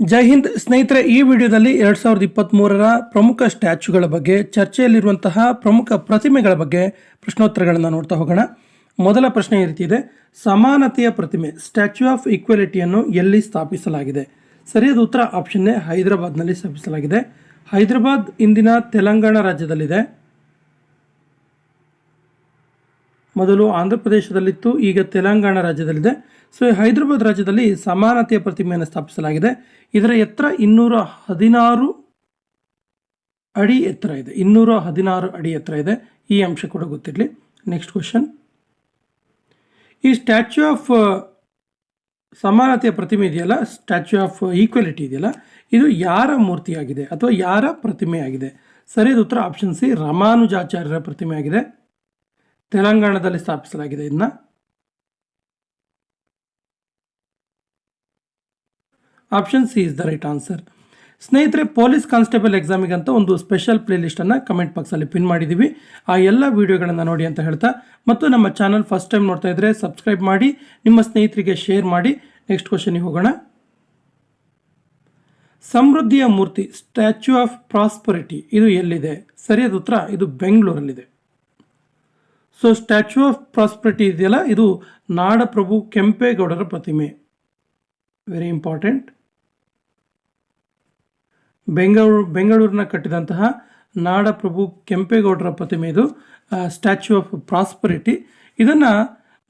ಜೈ ಹಿಂದ್ ಸ್ನೇಹಿತರೆ, ಈ ವಿಡಿಯೋದಲ್ಲಿ ಎರಡ್ ಸಾವಿರದ ಇಪ್ಪತ್ತ್ಮೂರರ ಪ್ರಮುಖ ಸ್ಟ್ಯಾಚ್ಯುಗಳ ಬಗ್ಗೆ, ಚರ್ಚೆಯಲ್ಲಿರುವಂತಹ ಪ್ರಮುಖ ಪ್ರತಿಮೆಗಳ ಬಗ್ಗೆ ಪ್ರಶ್ನೋತ್ತರಗಳನ್ನು ನೋಡ್ತಾ ಹೋಗೋಣ. ಮೊದಲ ಪ್ರಶ್ನೆ ಈ ರೀತಿ ಇದೆ. ಸಮಾನತೆಯ ಪ್ರತಿಮೆ ಸ್ಟ್ಯಾಚ್ಯೂ ಆಫ್ ಈಕ್ವಾಲಿಟಿಯನ್ನು ಎಲ್ಲಿ ಸ್ಥಾಪಿಸಲಾಗಿದೆ? ಸರಿಯಾದ ಉತ್ತರ ಆಪ್ಷನ್ನೇ ಹೈದರಾಬಾದ್ನಲ್ಲಿ ಸ್ಥಾಪಿಸಲಾಗಿದೆ. ಹೈದರಾಬಾದ್ ಇಂದಿನ ತೆಲಂಗಾಣ ರಾಜ್ಯದಲ್ಲಿದೆ. ಮೊದಲು ಆಂಧ್ರ ಪ್ರದೇಶದಲ್ಲಿತ್ತು, ಈಗ ತೆಲಂಗಾಣ ರಾಜ್ಯದಲ್ಲಿದೆ. ಸೊ ಹೈದರಾಬಾದ್ ರಾಜ್ಯದಲ್ಲಿ ಸಮಾನತೆಯ ಪ್ರತಿಮೆಯನ್ನು ಸ್ಥಾಪಿಸಲಾಗಿದೆ. ಇದರ ಎತ್ತರ ಇನ್ನೂರ ಹದಿನಾರು ಅಡಿ ಎತ್ತರ ಇದೆ. ಇನ್ನೂರ ಹದಿನಾರು ಅಡಿ ಎತ್ತರ ಇದೆ. ಈ ಅಂಶ ಕೂಡ ಗೊತ್ತಿರಲಿ. ನೆಕ್ಸ್ಟ್ ಕ್ವಶನ್ ಈ ಸ್ಟ್ಯಾಚ್ಯೂ ಆಫ್ ಸಮಾನತೆಯ ಪ್ರತಿಮೆ ಇದೆಯಲ್ಲ? ಸ್ಟ್ಯಾಚ್ಯೂ ಆಫ್ ಈಕ್ವಾಲಿಟಿ ಇದೆಯಲ್ಲ? ಇದು ಯಾರ ಮೂರ್ತಿಯಾಗಿದೆ ಅಥವಾ ಯಾರ ಪ್ರತಿಮೆಯಾಗಿದೆ? ಸರಿಯಾದ ಉತ್ತರ ಆಪ್ಷನ್ ಸಿ, ರಾಮಾನುಜಾಚಾರ್ಯರ ಪ್ರತಿಮೆಯಾಗಿದೆ. ತೆಲಂಗಾಣದಲ್ಲಿ ಸ್ಥಾಪಿಸಲಾಗಿದೆ ಇದನ್ನ. Option C is the right answer ಸ್ನೇಹಿತರೆ ಪೊಲೀಸ್ ಕಾನ್ಸ್ಟೇಬಲ್ ಎಕ್ಸಾಮಿಗಂತ ಒಂದು ಸ್ಪೆಷಲ್ ಪ್ಲೇಲಿಸ್ಟನ್ನು ಕಮೆಂಟ್ ಬಾಕ್ಸಲ್ಲಿ ಪಿನ್ ಮಾಡಿದ್ದೀವಿ ಆ ಎಲ್ಲ ವೀಡಿಯೋಗಳನ್ನು ನೋಡಿ ಅಂತ ಹೇಳ್ತಾ, ಮತ್ತು ನಮ್ಮ ಚಾನಲ್ ಫಸ್ಟ್ ಟೈಮ್ ನೋಡ್ತಾ ಇದ್ದರೆ ಸಬ್ಸ್ಕ್ರೈಬ್ ಮಾಡಿ, ನಿಮ್ಮ ಸ್ನೇಹಿತರಿಗೆ ಶೇರ್ ಮಾಡಿ. ನೆಕ್ಸ್ಟ್ ಕ್ವಶನಿಗೆ ಹೋಗೋಣ. ಸಮೃದ್ಧಿಯ ಮೂರ್ತಿ ಸ್ಟ್ಯಾಚ್ಯೂ ಆಫ್ ಪ್ರಾಸ್ಪರಿಟಿ ಇದು ಎಲ್ಲಿದೆ? ಸರಿಯಾದ ಉತ್ತರ, ಇದು ಬೆಂಗಳೂರಲ್ಲಿದೆ. ಸೊ ಸ್ಟ್ಯಾಚ್ಯೂ ಆಫ್ ಪ್ರಾಸ್ಪರಿಟಿ ಇದೆಯಲ್ಲ? ಇದು ನಾಡಪ್ರಭು ಕೆಂಪೇಗೌಡರ ಪ್ರತಿಮೆ. ವೆರಿ ಇಂಪಾರ್ಟೆಂಟ್ ಬೆಂಗಳೂರು, ಬೆಂಗಳೂರಿನ ಕಟ್ಟಿದಂತಹ ನಾಡಪ್ರಭು ಕೆಂಪೇಗೌಡರ ಪ್ರತಿಮೆ ಇದು. ಸ್ಟ್ಯಾಚ್ಯೂ ಆಫ್ ಪ್ರಾಸ್ಪರಿಟಿ ಇದನ್ನು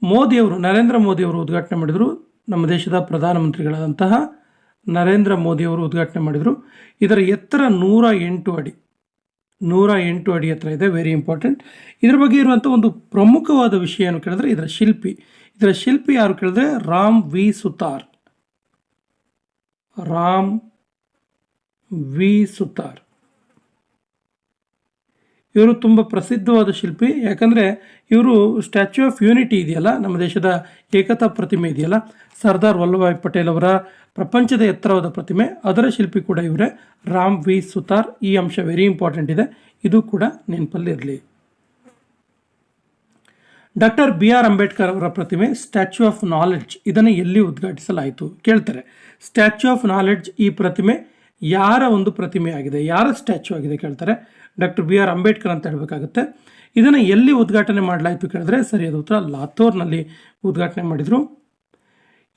ಮೋದಿಯವರು, ನರೇಂದ್ರ ಮೋದಿಯವರು ಉದ್ಘಾಟನೆ ಮಾಡಿದರು. ನಮ್ಮ ದೇಶದ ಪ್ರಧಾನಮಂತ್ರಿಗಳಾದಂತಹ ನರೇಂದ್ರ ಮೋದಿಯವರು ಉದ್ಘಾಟನೆ ಮಾಡಿದರು. ಇದರ ಎತ್ತರ ನೂರ ಎಂಟು ಅಡಿ. ನೂರ ಎಂಟು ಅಡಿ ಹತ್ರ ಇದೆ ವೆರಿ ಇಂಪಾರ್ಟೆಂಟ್ ಇದ್ರ ಬಗ್ಗೆ ಇರುವಂಥ ಒಂದು ಪ್ರಮುಖವಾದ ವಿಷಯ ಏನು ಕೇಳಿದ್ರೆ, ಇದರ ಶಿಲ್ಪಿ. ಇದರ ಶಿಲ್ಪಿ ಯಾರು ಕೇಳಿದ್ರೆ, ರಾಮ್ ವಿ. ಸುತಾರ್. ರಾಮ್ ವಿ. ಸುತಾರ್. ಇವರು ತುಂಬ ಪ್ರಸಿದ್ಧವಾದ ಶಿಲ್ಪಿ. ಯಾಕಂದರೆ ಇವರು ಸ್ಟ್ಯಾಚ್ಯೂ ಆಫ್ ಯೂನಿಟಿ ಇದೆಯಲ್ಲ, ನಮ್ಮ ದೇಶದ ಏಕತಾ ಪ್ರತಿಮೆ ಇದೆಯಲ್ಲ, ಸರ್ದಾರ್ ವಲ್ಲಭಾಯ್ ಪಟೇಲ್ ಅವರ ಪ್ರಪಂಚದ ಎತ್ತರವಾದ ಪ್ರತಿಮೆ. ಅದರ ಶಿಲ್ಪಿ ಕೂಡ ಇವರೇ. ರಾಮ್ ವಿ. ಸುತಾರ್, ಈ ಅಂಶ ವೆರಿ ಇಂಪಾರ್ಟೆಂಟ್ ಇದೆ. ಇದು ಕೂಡ ನೆನಪಲ್ಲಿರಲಿ ಡಾಕ್ಟರ್ ಬಿ ಆರ್ ಅಂಬೇಡ್ಕರ್ ಅವರ ಪ್ರತಿಮೆ ಸ್ಟ್ಯಾಚ್ಯೂ ಆಫ್ ನಾಲೆಡ್ಜ್ ಇದನ್ನು ಎಲ್ಲಿ ಉದ್ಘಾಟಿಸಲಾಯಿತು ಕೇಳ್ತಾರೆ. ಸ್ಟ್ಯಾಚ್ಯೂ ಆಫ್ ನಾಲೆಡ್ಜ್ ಈ ಪ್ರತಿಮೆ ಯಾರ ಒಂದು ಪ್ರತಿಮೆ ಆಗಿದೆ, ಯಾರ ಸ್ಟ್ಯಾಚ್ಯೂ ಆಗಿದೆ ಕೇಳ್ತಾರೆ. ಡಾಕ್ಟರ್ ಬಿ ಆರ್ ಅಂಬೇಡ್ಕರ್ ಅಂತ ಹೇಳಬೇಕಾಗುತ್ತೆ. ಇದನ್ನು ಎಲ್ಲಿ ಉದ್ಘಾಟನೆ ಮಾಡಲಾಯಿತು ಕೇಳಿದ್ರೆ ಸರಿಯಾದ ಉತ್ತರ ಲಾತೂರ್ನಲ್ಲಿ ಉದ್ಘಾಟನೆ ಮಾಡಿದರು.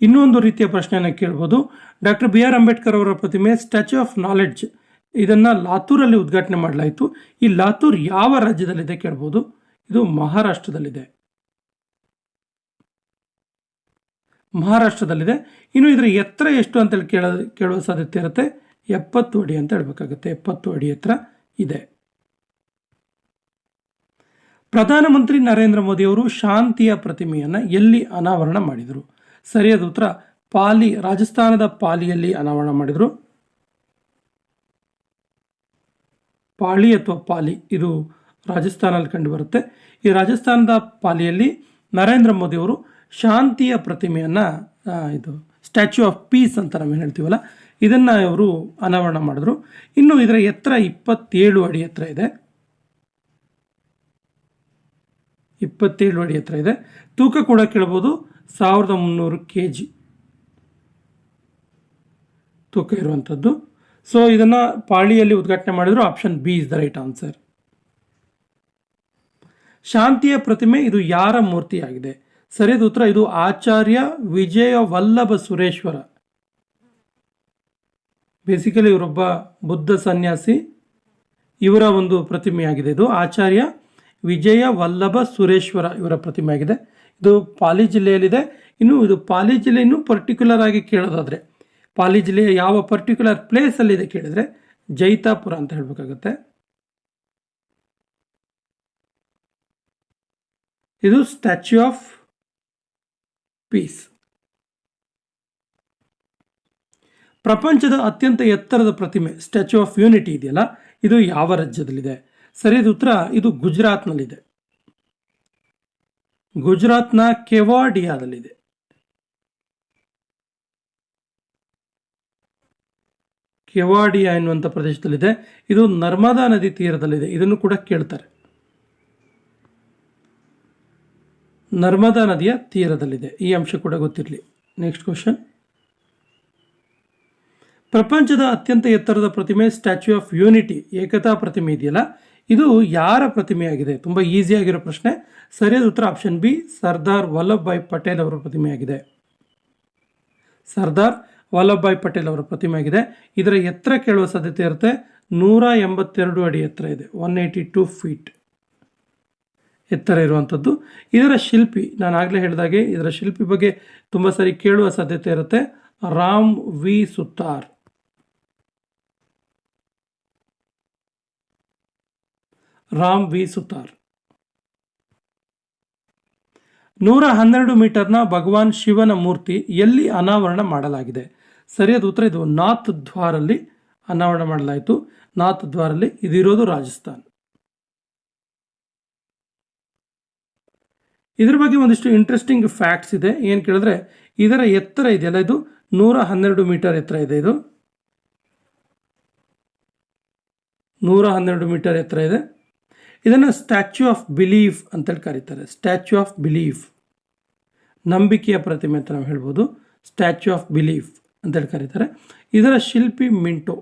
ಇನ್ನೊಂದು ರೀತಿಯ ಪ್ರಶ್ನೆಯನ್ನು ಕೇಳ್ಬೋದು. ಡಾಕ್ಟರ್ ಬಿ ಆರ್ ಅಂಬೇಡ್ಕರ್ ಅವರ ಪ್ರತಿಮೆ ಸ್ಟ್ಯಾಚ್ಯೂ ಆಫ್ ನಾಲೆಡ್ಜ್, ಇದನ್ನು ಲಾತೂರಲ್ಲಿ ಉದ್ಘಾಟನೆ ಮಾಡಲಾಯಿತು. ಈ ಲಾತೂರ್ ಯಾವ ರಾಜ್ಯದಲ್ಲಿದೆ ಕೇಳ್ಬೋದು. ಇದು ಮಹಾರಾಷ್ಟ್ರದಲ್ಲಿದೆ. ಮಹಾರಾಷ್ಟ್ರದಲ್ಲಿದೆ. ಇನ್ನು ಇದರ ಎತ್ತರ ಎಷ್ಟು ಅಂತೇಳಿ ಕೇಳ, ಕೇಳುವ ಸಾಧ್ಯತೆ ಇರುತ್ತೆ. ಎಪ್ಪತ್ತು ಅಡಿ ಅಂತ ಹೇಳಬೇಕಾಗುತ್ತೆ. ಎಪ್ಪತ್ತು ಅಡಿ ಹತ್ರ ಇದೆ. ಪ್ರಧಾನಮಂತ್ರಿ ನರೇಂದ್ರ ಮೋದಿಯವರು ಶಾಂತಿಯ ಪ್ರತಿಮೆಯನ್ನು ಎಲ್ಲಿ ಅನಾವರಣ ಮಾಡಿದರು? ಸರಿಯಾದ ಉತ್ತರ, ಪಾಲಿ, ರಾಜಸ್ಥಾನದ ಪಾಲಿಯಲ್ಲಿ ಅನಾವರಣ ಮಾಡಿದರು. ಪಾಳಿ ಅಥವಾ ಪಾಲಿ, ಇದು ರಾಜಸ್ಥಾನಲ್ಲಿ ಕಂಡುಬರುತ್ತೆ. ಈ ರಾಜಸ್ಥಾನದ ಪಾಲಿಯಲ್ಲಿ ನರೇಂದ್ರ ಮೋದಿಯವರು ಶಾಂತಿಯ ಪ್ರತಿಮೆಯನ್ನು ಇದು ಸ್ಟ್ಯಾಚ್ಯೂ ಆಫ್ ಪೀಸ್ ಅಂತ ನಾವೇನು ಹೇಳ್ತೀವಲ್ಲ ಇದನ್ನು ಅವರು ಅನಾವರಣ ಮಾಡಿದ್ರು. ಇನ್ನು ಇದರ ಎತ್ತರ ಇಪ್ಪತ್ತೇಳು ಅಡಿ ಎತ್ತರ ಇದೆ. ಇಪ್ಪತ್ತೇಳು ಅಡಿ ಎತ್ತರ ಇದೆ. ತೂಕ ಕೂಡ ಕೇಳ್ಬೋದು. ಸಾವಿರದ ಮುನ್ನೂರು ಕೆ ಜಿ ತೂಕ ಇರುವಂಥದ್ದು ಸೊ ಇದನ್ನು ಪಾಳಿಯಲ್ಲಿ ಉದ್ಘಾಟನೆ ಮಾಡಿದ್ರು. Option B is the right answer ಶಾಂತಿಯ ಪ್ರತಿಮೆ, ಇದು ಯಾರ ಮೂರ್ತಿಯಾಗಿದೆ? ಸರಿಯಾದ ಉತ್ತರ, ಇದು ಆಚಾರ್ಯ ವಿಜಯ ವಲ್ಲಭ ಸುರೇಶ್ವರ. ಬೇಸಿಕಲಿ ಇವರೊಬ್ಬ ಬುದ್ಧ ಸನ್ಯಾಸಿ. ಇವರ ಒಂದು ಪ್ರತಿಮೆಯಾಗಿದೆ. ಇದು ಆಚಾರ್ಯ ವಿಜಯ ವಲ್ಲಭ ಸುರೇಶ್ವರ ಇವರ ಪ್ರತಿಮೆಯಾಗಿದೆ. ಇದು ಪಾಲಿ ಜಿಲ್ಲೆಯಲ್ಲಿದೆ. ಇನ್ನು ಇದು ಪಾಲಿ ಜಿಲ್ಲೆ ಇನ್ನೂ ಪರ್ಟಿಕ್ಯುಲರ್ ಆಗಿ ಕೇಳೋದಾದರೆ, ಪಾಲಿ ಜಿಲ್ಲೆಯ ಯಾವ ಪರ್ಟಿಕ್ಯುಲರ್ ಪ್ಲೇಸಲ್ಲಿದೆ ಕೇಳಿದರೆ ಜೈತಾಪುರ ಅಂತ ಹೇಳಬೇಕಾಗುತ್ತೆ. ಇದು ಸ್ಟ್ಯಾಚ್ಯೂ ಆಫ್ ಪೀಸ್ ಪ್ರಪಂಚದ ಅತ್ಯಂತ ಎತ್ತರದ ಪ್ರತಿಮೆ ಸ್ಟ್ಯಾಚ್ಯೂ ಆಫ್ ಯೂನಿಟಿ ಇದೆಯಲ್ಲ? ಇದು ಯಾವ ರಾಜ್ಯದಲ್ಲಿದೆ? ಸರಿಯಾದ ಉತ್ತರ, ಇದು ಗುಜರಾತ್ನಲ್ಲಿದೆ. ಗುಜರಾತ್ನ ಕೆವಾಡಿಯಾದಲ್ಲಿದೆ. ಕೆವಾಡಿಯಾ ಎನ್ನುವಂಥ ಪ್ರದೇಶದಲ್ಲಿದೆ. ಇದು ನರ್ಮದಾ ನದಿ ತೀರದಲ್ಲಿದೆ. ಇದನ್ನು ಕೂಡ ಕೇಳ್ತಾರೆ. ನರ್ಮದಾ ನದಿಯ ತೀರದಲ್ಲಿದೆ. ಈ ಅಂಶ ಕೂಡ ಗೊತ್ತಿರಲಿ. ನೆಕ್ಸ್ಟ್ ಕ್ವಶನ್ ಪ್ರಪಂಚದ ಅತ್ಯಂತ ಎತ್ತರದ ಪ್ರತಿಮೆ ಸ್ಟ್ಯಾಚ್ಯೂ ಆಫ್ ಯೂನಿಟಿ, ಏಕತಾ ಪ್ರತಿಮೆ ಇದೆಯಲ್ಲ? ಇದು ಯಾರ ಪ್ರತಿಮೆಯಾಗಿದೆ? ತುಂಬ ಈಸಿಯಾಗಿರೋ ಪ್ರಶ್ನೆ. ಸರಿಯಾದ ಉತ್ತರ ಆಪ್ಷನ್ ಬಿ, ಸರ್ದಾರ್ ವಲ್ಲಭಭಾಯಿ ಪಟೇಲ್ ಅವರ ಪ್ರತಿಮೆಯಾಗಿದೆ. ಸರ್ದಾರ್ ವಲ್ಲಭಭಾಯಿ ಪಟೇಲ್ ಅವರ ಪ್ರತಿಮೆಯಾಗಿದೆ. ಇದರ ಎತ್ತರ ಕೇಳುವ ಸಾಧ್ಯತೆ ಇರುತ್ತೆ. ನೂರ ಎಂಬತ್ತೆರಡು ಅಡಿ ಎತ್ತರ ಇದೆ. ಒನ್ ಏಯ್ಟಿ ಟೂ ಫೀಟ್ ಎತ್ತರ ಇರುವಂಥದ್ದು ಇದರ ಶಿಲ್ಪಿ, ನಾನು ಆಗಲೇ ಹೇಳಿದಾಗೆ ಇದರ ಶಿಲ್ಪಿ ಬಗ್ಗೆ ತುಂಬ ಸರಿ ಕೇಳುವ ಸಾಧ್ಯತೆ ಇರುತ್ತೆ. ರಾಮ್ ವಿ ಸುತಾರ್ ರಾಮ್ ವಿ ಸುತಾರ್ ನೂರ ಹನ್ನೆರಡು ಮೀಟರ್ನ ಭಗವಾನ್ ಶಿವನ ಮೂರ್ತಿ ಎಲ್ಲಿ ಅನಾವರಣ ಮಾಡಲಾಗಿದೆ? ಸರಿಯಾದ ಉತ್ತರ ಇದು ನಾಥ್ ದ್ವಾರಲ್ಲಿ ಅನಾವರಣ ಮಾಡಲಾಯಿತು. ನಾಥ್ ದ್ವಾರಲ್ಲಿ ಇದಿರೋದು ರಾಜಸ್ಥಾನ್. ಇದರ ಬಗ್ಗೆ ಒಂದಿಷ್ಟು ಇಂಟ್ರೆಸ್ಟಿಂಗ್ ಫ್ಯಾಕ್ಟ್ಸ್ ಇದೆ. ಏನು ಕೇಳಿದ್ರೆ, ಇದರ ಎತ್ತರ ಇದೆಯಲ್ಲ ಇದು? ನೂರ ಹನ್ನೆರಡು ಮೀಟರ್ ಎತ್ತರ ಇದೆ ಇದು. ನೂರ ಹನ್ನೆರಡು ಮೀಟರ್ ಎತ್ತರ ಇದೆ. ಇದನ್ನು ಸ್ಟ್ಯಾಚ್ಯೂ ಆಫ್ ಬಿಲೀಫ್ ಅಂತೇಳಿ ಕರೀತಾರೆ. Statue of belief. ನಂಬಿಕೆಯ ಪ್ರತಿಮೆ ಅಂತ ನಾವು ಹೇಳ್ಬೋದು. ಸ್ಟ್ಯಾಚ್ಯೂ ಆಫ್ ಬಿಲೀಫ್ ಅಂತೇಳಿ ಕರೀತಾರೆ. ಇದರ ಶಿಲ್ಪಿ ಮಿಂಟೋ.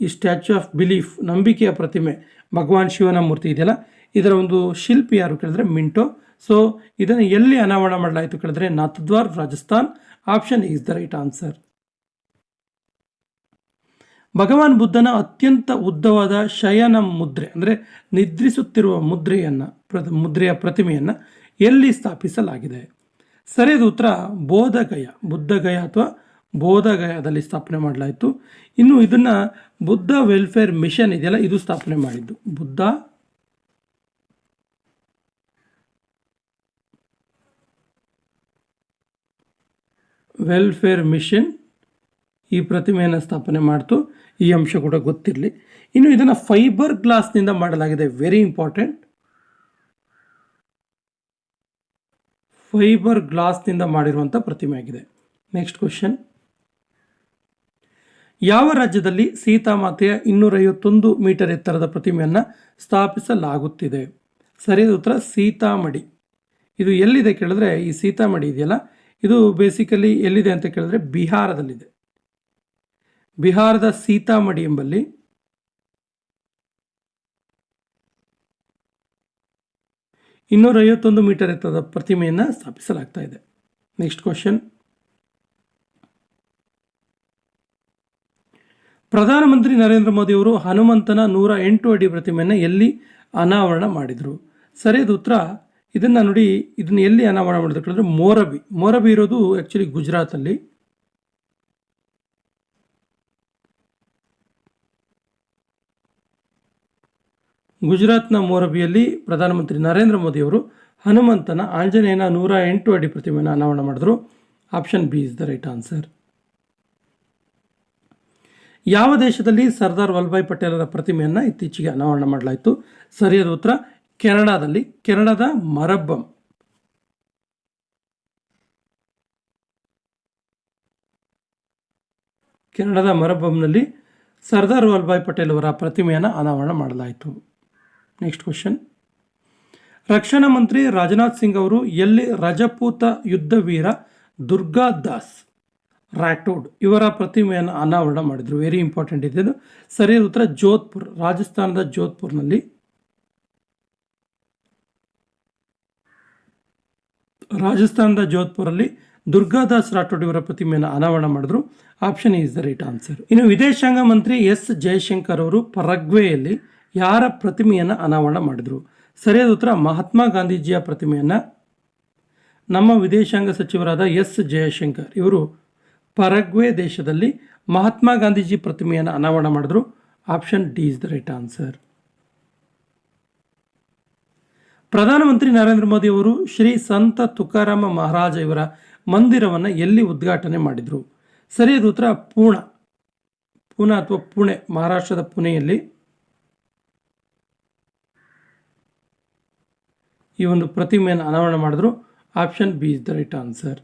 ಈ ಸ್ಟ್ಯಾಚ್ಯೂ ಆಫ್ ಬಿಲೀಫ್, ನಂಬಿಕೆಯ ಪ್ರತಿಮೆ, ಭಗವಾನ್ ಶಿವನ ಮೂರ್ತಿ ಇದೆಯಲ್ಲ, ಇದರ ಒಂದು ಶಿಲ್ಪಿ ಯಾರು ಕೇಳಿದ್ರೆ ಮಿಂಟೋ. ಸೊ ಇದನ್ನು ಎಲ್ಲಿ ಅನಾವರಣ ಮಾಡಲಾಯಿತು ಕೇಳಿದ್ರೆ Nathdwara Rajasthan option is the right answer ಭಗವಾನ್ ಬುದ್ಧನ ಅತ್ಯಂತ ಉದ್ದವಾದ ಶಯನ ಮುದ್ರೆ, ಅಂದರೆ ನಿದ್ರಿಸುತ್ತಿರುವ ಮುದ್ರೆಯನ್ನು ಪ್ರ ಮುದ್ರೆಯ ಪ್ರತಿಮೆಯನ್ನು ಎಲ್ಲಿ ಸ್ಥಾಪಿಸಲಾಗಿದೆ? ಸರಿಯಾದ ಉತ್ತರ, ಬೋಧಗಯ, ಬುದ್ಧಗಯ ಅಥವಾ ಬೋಧಗಯದಲ್ಲಿ ಸ್ಥಾಪನೆ ಮಾಡಲಾಯಿತು. ಇನ್ನು ಇದನ್ನು ಬುದ್ಧ ವೆಲ್ಫೇರ್ ಮಿಷನ್ ಇದೆಯಲ್ಲ, ಇದು ಸ್ಥಾಪನೆ ಮಾಡಿದ್ದು. ಬುದ್ಧ ವೆಲ್ಫೇರ್ ಮಿಷನ್ ಈ ಪ್ರತಿಮೆಯನ್ನು ಸ್ಥಾಪನೆ ಮಾಡ್ತು. ಈ ಅಂಶ ಕೂಡ ಗೊತ್ತಿರಲಿ. ಇನ್ನು ಇದನ್ನು ಫೈಬರ್ ಗ್ಲಾಸ್ನಿಂದ ಮಾಡಲಾಗಿದೆ. ವೆರಿ ಇಂಪಾರ್ಟೆಂಟ್ ಫೈಬರ್ ಗ್ಲಾಸ್ನಿಂದ ಮಾಡಿರುವಂಥ ಪ್ರತಿಮೆ ಆಗಿದೆ. ನೆಕ್ಸ್ಟ್ ಕ್ವಶನ್ ಯಾವ ರಾಜ್ಯದಲ್ಲಿ ಸೀತಾಮಾತೆಯ ಇನ್ನೂರೈವತ್ತೊಂದು ಮೀಟರ್ ಎತ್ತರದ ಪ್ರತಿಮೆಯನ್ನು ಸ್ಥಾಪಿಸಲಾಗುತ್ತಿದೆ? ಸರಿಯಾದ ಉತ್ತರ ಸೀತಾಮಡಿ. ಇದು ಎಲ್ಲಿದೆ ಕೇಳಿದ್ರೆ ಈ ಸೀತಾಮಡಿ ಇದೆಯಲ್ಲ? ಇದು ಬೇಸಿಕಲಿ ಎಲ್ಲಿದೆ ಅಂತ ಕೇಳಿದ್ರೆ ಬಿಹಾರದಲ್ಲಿದೆ. ಬಿಹಾರದ ಸೀತಾಮಡಿ ಎಂಬಲ್ಲಿ ಇನ್ನೂರ ಐವತ್ತೊಂದು ಮೀಟರ್ ಎತ್ತರದ ಪ್ರತಿಮೆಯನ್ನು ಸ್ಥಾಪಿಸಲಾಗ್ತಾ ಇದೆ. ನೆಕ್ಸ್ಟ್ ಕ್ವಶನ್ ಪ್ರಧಾನಮಂತ್ರಿ ನರೇಂದ್ರ ಮೋದಿ ಅವರು ಹನುಮಂತನ ನೂರ ಎಂಟು ಅಡಿ ಪ್ರತಿಮೆಯನ್ನು ಎಲ್ಲಿ ಅನಾವರಣ ಮಾಡಿದರು? ಸರಿಯಾದ ಉತ್ತರ, ಇದನ್ನು ನೋಡಿ ಇದನ್ನು ಎಲ್ಲಿ ಅನಾವರಣ ಮಾಡಿದ್ರು ಕೇಳಿದ್ರೆ ಮೋರಬಿ. ಮೋರಬಿ ಇರೋದು ಆ್ಯಕ್ಚುಲಿ ಗುಜರಾತಲ್ಲಿ. ಗುಜರಾತ್ನ ಮೋರಬಿಯಲ್ಲಿ ಪ್ರಧಾನಮಂತ್ರಿ ನರೇಂದ್ರ ಮೋದಿಯವರು ಹನುಮಂತನ ಆಂಜನೇಯನ ನೂರ ಎಂಟು ಅಡಿ ಪ್ರತಿಮೆಯನ್ನು ಅನಾವರಣ ಮಾಡಿದ್ರು. Option B is the right answer. ಯಾವ ದೇಶದಲ್ಲಿ ಸರ್ದಾರ್ ವಲ್ಲಭಾಯ್ ಪಟೇಲರ ಪ್ರತಿಮೆಯನ್ನು ಇತ್ತೀಚೆಗೆ ಅನಾವರಣ ಮಾಡಲಾಯಿತು? ಸರಿಯಾದ ಉತ್ತರ, ಕೆನಡಾದಲ್ಲಿ ಕೆನಡಾದ ಮರಬ್ಬಂ. ಕೆನಡಾದ ಮರಬ್ಬಂನಲ್ಲಿ ಸರ್ದಾರ್ ವಲ್ಲಭಾಯ್ ಪಟೇಲ್ ಅವರ ಪ್ರತಿಮೆಯನ್ನು ಅನಾವರಣ ಮಾಡಲಾಯಿತು. ನೆಕ್ಸ್ಟ್ ಕ್ವಶನ್ ರಕ್ಷಣಾ ಮಂತ್ರಿ ರಾಜನಾಥ್ ಸಿಂಗ್ ಅವರು ಎಲ್ಲಿ ರಜಪೂತ ಯುದ್ಧ ವೀರ ದುರ್ಗಾ ದಾಸ್ ರಾಠೋಡ್ ಇವರ ಪ್ರತಿಮೆಯನ್ನು ಅನಾವರಣ ಮಾಡಿದರು. ವೆರಿ ಇಂಪಾರ್ಟೆಂಟ್ ಇದೆ. ಸರಿಯಾದ ಉತ್ತರ ಜೋಧ್ಪುರ್, ರಾಜಸ್ಥಾನದ ಜೋಧ್ಪುರ್ನಲ್ಲಿ. ರಾಜಸ್ಥಾನದ ಜೋಧ್ಪುರಲ್ಲಿ ದುರ್ಗಾದಾಸ್ ರಾಠೋಡ್ ಇವರ ಪ್ರತಿಮೆಯನ್ನು ಅನಾವರಣ ಮಾಡಿದ್ರು. Option is the right answer ಇನ್ನು ವಿದೇಶಾಂಗ ಮಂತ್ರಿ ಎಸ್ ಜಯಶಂಕರ್ ಅವರು ಪರಗ್ವೆಯಲ್ಲಿ ಯಾರ ಪ್ರತಿಮೆಯನ್ನು ಅನಾವರಣ ಮಾಡಿದರು? ಸರಿಯಾದ ಉತ್ತರ, ಮಹಾತ್ಮ ಗಾಂಧೀಜಿಯ ಪ್ರತಿಮೆಯನ್ನು. ನಮ್ಮ ವಿದೇಶಾಂಗ ಸಚಿವರಾದ ಎಸ್ ಜಯಶಂಕರ್ ಇವರು ಪರಗ್ವೆ ದೇಶದಲ್ಲಿ ಮಹಾತ್ಮ ಗಾಂಧೀಜಿ ಪ್ರತಿಮೆಯನ್ನು ಅನಾವರಣ ಮಾಡಿದ್ರು. Option D is the right answer. ಪ್ರಧಾನಮಂತ್ರಿ ನರೇಂದ್ರ ಮೋದಿ ಅವರು ಶ್ರೀ ಸಂತ ತುಕಾರಾಮ ಮಹಾರಾಜ ಇವರ ಮಂದಿರವನ್ನು ಎಲ್ಲಿ ಉದ್ಘಾಟನೆ ಮಾಡಿದರು? ಸರಿಯಾದ ಉತ್ತರ, ಪೂಣ. ಪೂನಾ ಅಥವಾ ಪುಣೆ, ಮಹಾರಾಷ್ಟ್ರದ ಪುಣೆಯಲ್ಲಿ. ಈ ಒಂದು ಪ್ರತಿಮೆಯನ್ನು ಅನಾವರಣ ಮಾಡಿದ್ರು. Option B is the right answer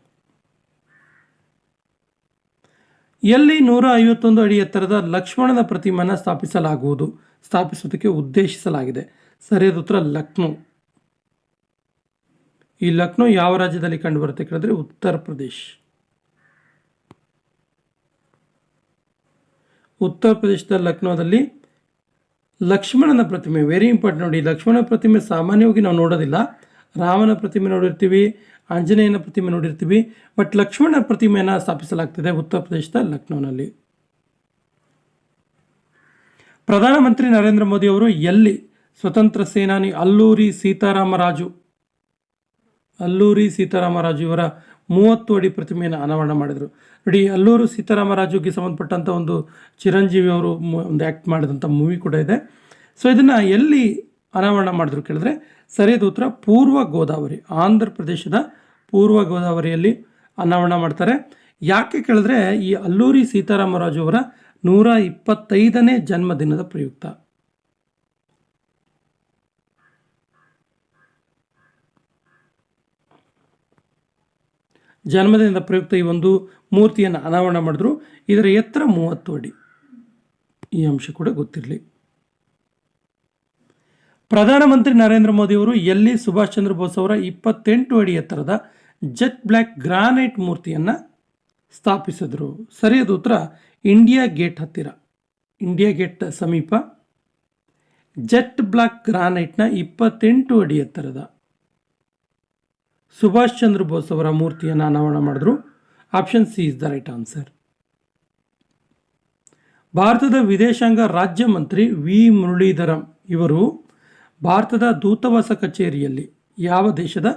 ಎಲ್ಲಿ ನೂರ ಐವತ್ತೊಂದು ಅಡಿ ಎತ್ತರದ ಲಕ್ಷ್ಮಣನ ಪ್ರತಿಮೆಯನ್ನು ಸ್ಥಾಪಿಸಲಾಗುವುದು? ಸ್ಥಾಪಿಸುವುದಕ್ಕೆ ಉದ್ದೇಶಿಸಲಾಗಿದೆ. ಸರಿಯಾದ ಉತ್ತರ ಲಕ್ನೋ. ಈ ಲಕ್ನೋ ಯಾವ ರಾಜ್ಯದಲ್ಲಿ ಕಂಡುಬರುತ್ತೆ ಕೇಳಿದ್ರೆ ಉತ್ತರ ಪ್ರದೇಶ. ಉತ್ತರ ಪ್ರದೇಶದ ಲಕ್ನೋದಲ್ಲಿ ಲಕ್ಷ್ಮಣನ ಪ್ರತಿಮೆ ವೆರಿ ಇಂಪಾರ್ಟೆಂಟ್ ನೋಡಿ. ಲಕ್ಷ್ಮಣ ಪ್ರತಿಮೆ ಸಾಮಾನ್ಯವಾಗಿ ನಾವು ನೋಡೋದಿಲ್ಲ. ರಾಮನ ಪ್ರತಿಮೆ ನೋಡಿರ್ತೀವಿ, ಆಂಜನೇಯನ ಪ್ರತಿಮೆ ನೋಡಿರ್ತೀವಿ ಬಟ್ ಲಕ್ಷ್ಮಣ ಪ್ರತಿಮೆಯನ್ನು ಸ್ಥಾಪಿಸಲಾಗ್ತಿದೆ ಉತ್ತರ ಪ್ರದೇಶದ ಲಕ್ನೋನಲ್ಲಿ. ಪ್ರಧಾನಮಂತ್ರಿ ನರೇಂದ್ರ ಮೋದಿ ಅವರು ಎಲ್ಲಿ ಸ್ವತಂತ್ರ ಸೇನಾನಿ ಅಲ್ಲೂರಿ ಸೀತಾರಾಮರಾಜು ಅಲ್ಲೂರಿ ಸೀತಾರಾಮರಾಜು ಇವರ ಮೂವತ್ತು ಅಡಿ ಪ್ರತಿಮೆಯನ್ನು ಅನಾವರಣ ಮಾಡಿದರು. ನೋಡಿ ಅಲ್ಲೂರು ಸೀತಾರಾಮರಾಜುಗೆ ಸಂಬಂಧಪಟ್ಟಂಥ ಒಂದು ಚಿರಂಜೀವಿ ಅವರು ಒಂದು ಆ್ಯಕ್ಟ್ ಮಾಡಿದಂಥ ಮೂವಿ ಕೂಡ ಇದೆ. ಸೊ ಇದನ್ನು ಎಲ್ಲಿ ಅನಾವರಣ ಮಾಡಿದ್ರು ಕೇಳಿದ್ರೆ, ಸರಿಯಾದ ಉತ್ತರ ಪೂರ್ವ ಗೋದಾವರಿ, ಆಂಧ್ರ ಪ್ರದೇಶದ ಪೂರ್ವ ಗೋದಾವರಿಯಲ್ಲಿ ಅನಾವರಣ ಮಾಡ್ತಾರೆ. ಯಾಕೆ ಕೇಳಿದ್ರೆ, ಈ ಅಲ್ಲೂರಿ ಸೀತಾರಾಮರಾಜು ಅವರ ನೂರ ಇಪ್ಪತ್ತೈದನೇ ಜನ್ಮದಿನದ ಪ್ರಯುಕ್ತ. ಜನ್ಮದಿನದ ಪ್ರಯುಕ್ತ ಈ ಒಂದು ಮೂರ್ತಿಯನ್ನು ಅನಾವರಣ ಮಾಡಿದ್ರು. ಇದರ ಎತ್ತರ ಮೂವತ್ತು ಅಡಿ. ಈ ಅಂಶ ಕೂಡ ಗೊತ್ತಿರಲಿ. ಪ್ರಧಾನಮಂತ್ರಿ ನರೇಂದ್ರ ಮೋದಿಯವರು ಎಲ್ಲಿ ಸುಭಾಷ್ ಚಂದ್ರ ಬೋಸ್ ಅವರ ಇಪ್ಪತ್ತೆಂಟು ಅಡಿ ಎತ್ತರದ ಜೆಟ್ ಬ್ಲ್ಯಾಕ್ ಗ್ರಾನೈಟ್ ಮೂರ್ತಿಯನ್ನು ಸ್ಥಾಪಿಸಿದರು. ಸರಿಯಾದ ಉತ್ತರ. ಇಂಡಿಯಾ ಗೇಟ್ ಹತ್ತಿರ. ಇಂಡಿಯಾ ಗೇಟ್ ಸಮೀಪ. ಜೆಟ್ ಬ್ಲ್ಯಾಕ್ ಗ್ರಾನೈಟ್ನ ಇಪ್ಪತ್ತೆಂಟು ಅಡಿ ಎತ್ತರದ ಸುಭಾಷ್ ಚಂದ್ರ ಬೋಸ್ ಅವರ ಮೂರ್ತಿಯನ್ನು ಅನಾವರಣ ಮಾಡಿದ್ರು. Option C is the right answer ಭಾರತದ ವಿದೇಶಾಂಗ ರಾಜ್ಯ ಮಂತ್ರಿ ವಿ. ಮುರಳೀಧರಂ ಇವರು ಭಾರತದ ದೂತವಾಸ ಕಚೇರಿಯಲ್ಲಿ, ಯಾವ ದೇಶದ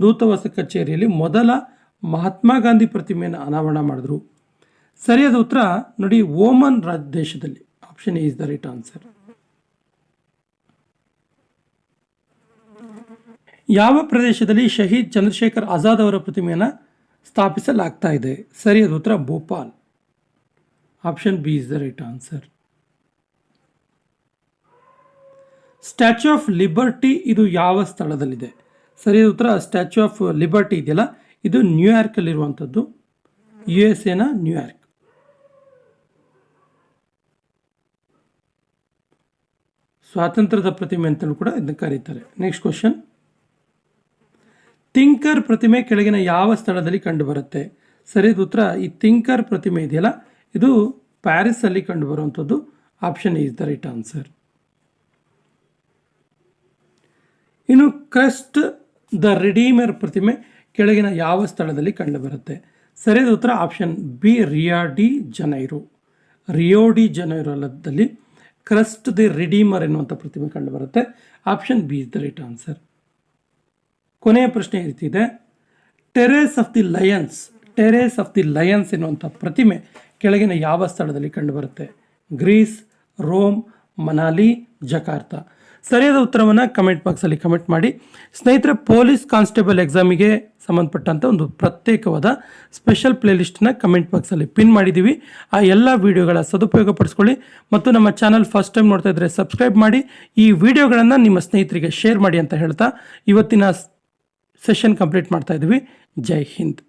ದೂತವಾಸ ಕಚೇರಿಯಲ್ಲಿ ಮೊದಲ ಮಹಾತ್ಮ ಗಾಂಧಿ ಪ್ರತಿಮೆಯನ್ನು ಅನಾವರಣ ಮಾಡಿದ್ರು. ಸರಿಯಾದ ಉತ್ತರ, ನೋಡಿ, ಓಮನ್ ರಾಜ್ ದೇಶದಲ್ಲಿ. Option A is the right answer ಯಾವ ಪ್ರದೇಶದಲ್ಲಿ ಶಹೀದ್ ಚಂದ್ರಶೇಖರ್ ಆಜಾದ್ ಅವರ ಪ್ರತಿಮೆಯನ್ನು ಸ್ಥಾಪಿಸಲಾಗ್ತಾ ಇದೆ? ಸರಿಯಾದ ಉತ್ತರ. Bhopal. Option B is the right answer. Statue of Liberty ಇದು ಯಾವ ಸ್ಥಳದಲ್ಲಿದೆ? ಸರಿಯಾದ ಉತ್ತರ. ಸ್ಟ್ಯಾಚ್ಯೂ ಆಫ್ ಲಿಬರ್ಟಿ ಇದೆಯಲ್ಲ, ಇದು ನ್ಯೂಯಾರ್ಕಲ್ಲಿರುವಂಥದ್ದು ಯು ಎಸ್ ಎನ ನ್ಯೂಯಾರ್ಕ್ ಸ್ವಾತಂತ್ರ್ಯದ ಪ್ರತಿಮೆ ಅಂತಲೂ ಕೂಡ ಇದನ್ನು ಕರೀತಾರೆ. ನೆಕ್ಸ್ಟ್ ಕ್ವಶನ್ ತಿಂಕರ್ ಪ್ರತಿಮೆ ಕೆಳಗಿನ ಯಾವ ಸ್ಥಳದಲ್ಲಿ ಕಂಡುಬರುತ್ತೆ? ಸರಿಯಾದ ಉತ್ತರ. ಈ ತಿಂಕರ್ ಪ್ರತಿಮೆ ಇದೆಯಲ್ಲ? ಇದು ಪ್ಯಾರಿಸಲ್ಲಿ ಕಂಡುಬರುವಂಥದ್ದು. Option is the right answer ಇನ್ನು ಕ್ರಸ್ಟ್ ದ ರಿಡೀಮರ್ ಪ್ರತಿಮೆ ಕೆಳಗಿನ ಯಾವ ಸ್ಥಳದಲ್ಲಿ ಕಂಡುಬರುತ್ತೆ? ಸರಿಯಾದ ಉತ್ತರ. Option B Rio de Janeiro Rio de ಜನೈರೋದಲ್ಲಿ Christ the Redeemer ಎನ್ನುವಂಥ ಪ್ರತಿಮೆ ಕಂಡುಬರುತ್ತೆ. Option B is the right answer ಕೊನೆಯ ಪ್ರಶ್ನೆ ಇರ್ತಿದೆ ರೀತಿ terrace of the lions terrace of the lions ಎನ್ನುವಂಥ ಪ್ರತಿಮೆ ಕೆಳಗಿನ ಯಾವ ಸ್ಥಳದಲ್ಲಿ ಕಂಡುಬರುತ್ತೆ? Greece, Rome, Manali, Jakarta. ಸರಿಯಾದ ಉತ್ತರವನ್ನು ಕಮೆಂಟ್ ಬಾಕ್ಸಲ್ಲಿ ಕಮೆಂಟ್ ಮಾಡಿ. ಸ್ನೇಹಿತರೆ, ಪೊಲೀಸ್ ಕಾನ್ಸ್ಟೇಬಲ್ ಎಕ್ಸಾಮಿಗೆ ಸಂಬಂಧಪಟ್ಟಂಥ ಒಂದು ಪ್ರತ್ಯೇಕವಾದ ಸ್ಪೆಷಲ್ ಪ್ಲೇಲಿಸ್ಟನ್ನ ಕಮೆಂಟ್ ಬಾಕ್ಸಲ್ಲಿ ಪಿನ್ ಮಾಡಿದ್ದೀವಿ ಆ ಎಲ್ಲ ವೀಡಿಯೋಗಳ ಸದುಪಯೋಗ ಪಡಿಸ್ಕೊಳ್ಳಿ ಮತ್ತು ನಮ್ಮ ಚಾನಲ್ ಫಸ್ಟ್ ಟೈಮ್ ನೋಡ್ತಾ ಇದ್ದರೆ ಸಬ್ಸ್ಕ್ರೈಬ್ ಮಾಡಿ. ಈ ವಿಡಿಯೋಗಳನ್ನು ನಿಮ್ಮ ಸ್ನೇಹಿತರಿಗೆ ಶೇರ್ ಮಾಡಿ ಅಂತ ಹೇಳ್ತಾ ಇವತ್ತಿನ ಸೆಷನ್ ಕಂಪ್ಲೀಟ್ ಮಾಡ್ತಾ ಇದ್ದೀವಿ ಜೈ ಹಿಂದ್.